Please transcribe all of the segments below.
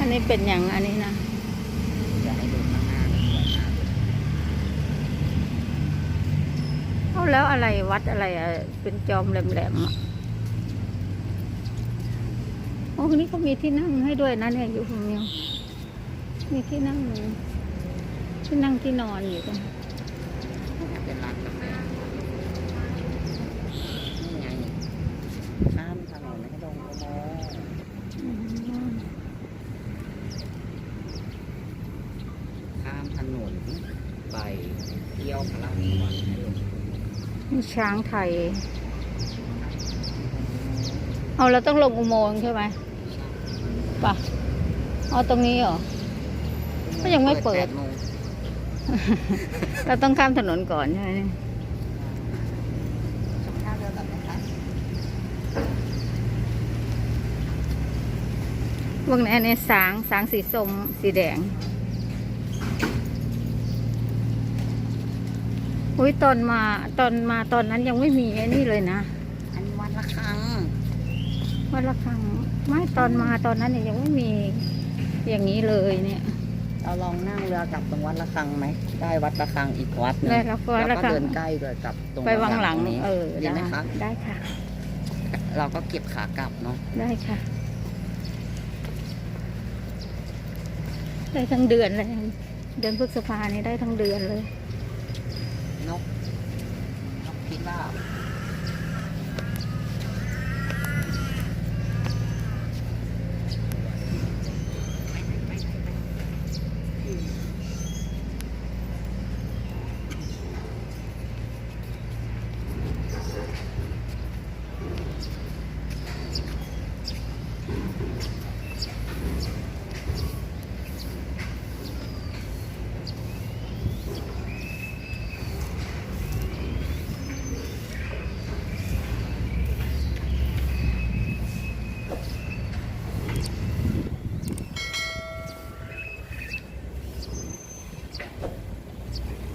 อันนี้เป็นอย่างอันนี้นะจะให้ดูข้างหน้าเลยเอาแล้วอะไรวัดอะไรอะเป็นจอมแหลมๆอะโอ้นนี้เขามีที่นั่งให้ด้วยนะเนี่ยอยู่คนเดียวมีที่นั่งที่นั่งที่นอนอยู่ตรงเป็นร้านกาแฟนี่ไงข้ามถนนให้ลงอุโมงค์ อืม ข้ามถนน ไปเที่ยวพระราชวังให้ลงนี่ช้างไทย เอาเราต้องลงอุโมงค์ใช่ไหมปะเอาตรงนี้เหรอ ก็ยังไม่เปิดแปโมงเราต้องข้ามถนนก่อนใช่ไหมชมท่าเรือแบบไหนคะวงนี้อันนี้สางสางสีส้มสีแดง อุ้ยตอนมาตอนมาตอนนั้นยังไม่มีไอ้นี่เลยนะ อันนี้วันละครั้งวัดละคังไม่ตอนมาตอนนั้นเนี่ยยังไม่มีอย่างนี้เลยเนี่ย เราลองนั่งเรือกลับตรงวัดละคังไหมได้วัดละคังอีกวัดหนึงได้ครับวัดแล้วละก็คังเดินใกล้ด้วยกับตรงไปวังหลังตรงนี้เออดีไหมได้คะได้ค่ะ เราก็เก็บขากลับเนาะได้ค่ะ ได้ทั้งเดือนเลย เดือนพฤษภานี่ได้ทั้งเดือนเลย นกนกพิราบ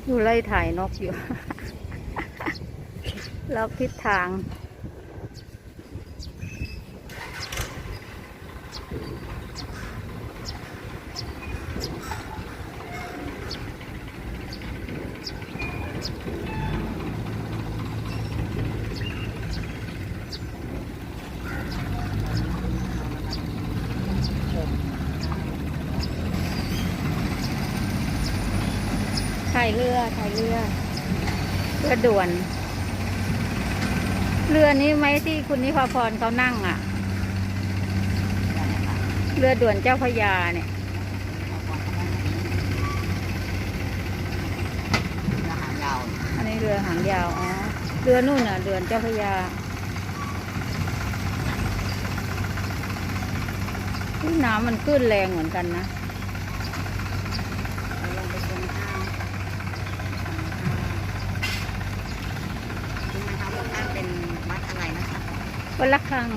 อยู่ไล่ถ่ายนกอยู่ แล้วทิศทาง ถ่ายเรือถ่ายเรือเรือด่วน เรือนี้ไหมที่คุณนิพาพรเขานั่งอะ เรือด่วนเจ้าพระยาเนี่ยอาหารยาวอันนี้เรือหางยาวอ๋อเรือนู่นน่ะเรือเจ้าพระยาอุ๊ยน้ำมันขึ้นแรงเหมือนกันนะ เราลงไปชมข้างคุณมาทำข้างเป็นวัดอะไรนะคะ วันละครั้ง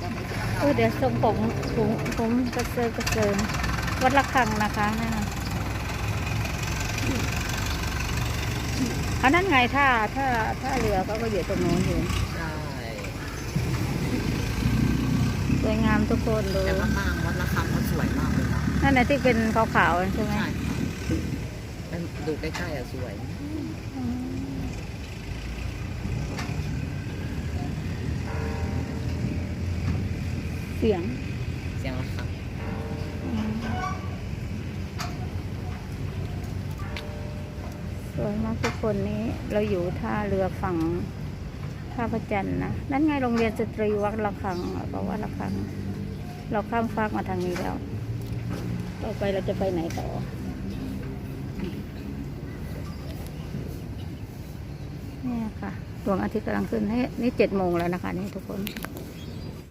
จะไปเที่ยวเออเดี๋ยวทรงผมผมผมกระเซิงกระเซิงวัดละครังนะคะนั่นน่ะอันนั้นไงท่าท่าท่าเรือเขาก็อยู่ตรงโน้นอยู่ใช่สวยงามทุกคนดูแต่ว่าบางวัดละคังก็สวยมากเลยนะนั่นน่ะที่เป็นขาวๆใช่ไหมใช่เป็นดูใกล้ๆอะสวย เสียง เสียงละคังสวยมากทุกคนนี้เราอยู่ท่าเรือฝั่งท่าพระจันทร์นะนั่นไงโรงเรียนสตรีวัดระฆังเพราะว่าระฆัง เราข้ามฟากมาทางนี้แล้ว ต่อไปเราจะไปไหนต่อเนี่ยค่ะดวงอาทิตย์กำลังขึ้นให้นี่เจ็ดโมงแล้วนะคะ นี่ทุกคน